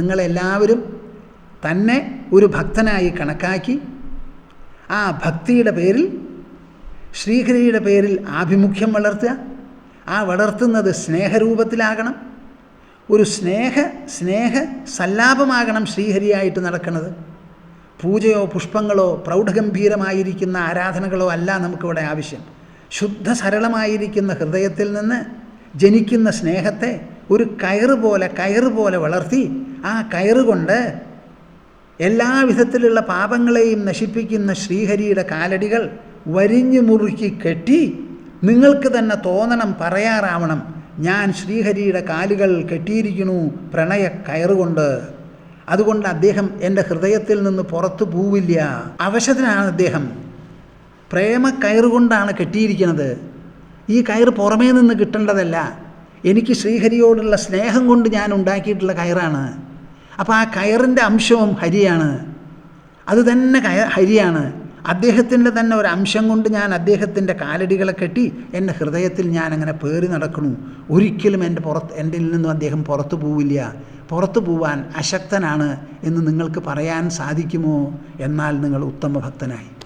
നിങ്ങളെല്ലാവരും തന്നെ ഒരു ഭക്തനായി കണക്കാക്കി ആ ഭക്തിയുടെ പേരിൽ ശ്രീഹരിയുടെ പേരിൽ ആഭിമുഖ്യം വളർത്തുക. ആ വളർത്തുന്നത് സ്നേഹരൂപത്തിലാകണം. ഒരു സ്നേഹ സ്നേഹ സല്ലാപമാകണം ശ്രീഹരിയായിട്ട് നടക്കുന്നത്. പൂജയോ പുഷ്പങ്ങളോ പ്രൗഢഗംഭീരമായിരിക്കുന്ന ആരാധനകളോ അല്ല നമുക്കിവിടെ ആവശ്യം. ശുദ്ധ സരളമായിരിക്കുന്ന ഹൃദയത്തിൽ നിന്ന് ജനിക്കുന്ന സ്നേഹത്തെ ഒരു കയറ് പോലെ കയറ് പോലെ വളർത്തി ആ കയറ് കൊണ്ട് എല്ലാ വിധത്തിലുള്ള പാപങ്ങളെയും നശിപ്പിക്കുന്ന ശ്രീഹരിയുടെ കാലടികൾ വരിഞ്ഞു മുറുക്കി കെട്ടി നിങ്ങൾക്ക് തന്നെ തോന്നണം പറയാറാവണം ഞാൻ ശ്രീഹരിയുടെ കാലുകൾ കെട്ടിയിരിക്കുന്നു പ്രണയ കയറുകൊണ്ട് അതുകൊണ്ട് അദ്ദേഹം എന്റെ ഹൃദയത്തിൽ നിന്ന് പുറത്തു പോവില്ല. അവശതനാണ് അദ്ദേഹം. പ്രേമ കയറുകൊണ്ടാണ് കെട്ടിയിരിക്കുന്നത്. ഈ കയറ് പുറമേ നിന്ന് കിട്ടേണ്ടതല്ല. എനിക്ക് ശ്രീഹരിയോടുള്ള സ്നേഹം കൊണ്ട് ഞാൻ ഉണ്ടാക്കിയിട്ടുള്ള കയറാണ്. അപ്പോൾ ആ കയറിന്റെ അംശവും ഹരിയാണ്. അത് തന്നെ കയ ഹരിയാണ്. അദ്ദേഹത്തിന്റെ തന്നെ ഒരു അംശം കൊണ്ട് ഞാൻ അദ്ദേഹത്തിന്റെ കാലടികളെ കെട്ടി എന്റെ ഹൃദയത്തിൽ ഞാൻ അങ്ങനെ പേറി നടക്കുന്നു. ഒരിക്കലും എന്റെ പുറത്ത് എന്റെ നിന്നും അദ്ദേഹം പുറത്തു പോവില്ല. പുറത്തു പോവാൻ അശക്തനാണ് എന്ന് നിങ്ങൾക്ക് പറയാൻ സാധിക്കുമോ? എന്നാൽ നിങ്ങൾ ഉത്തമ ഭക്തനായി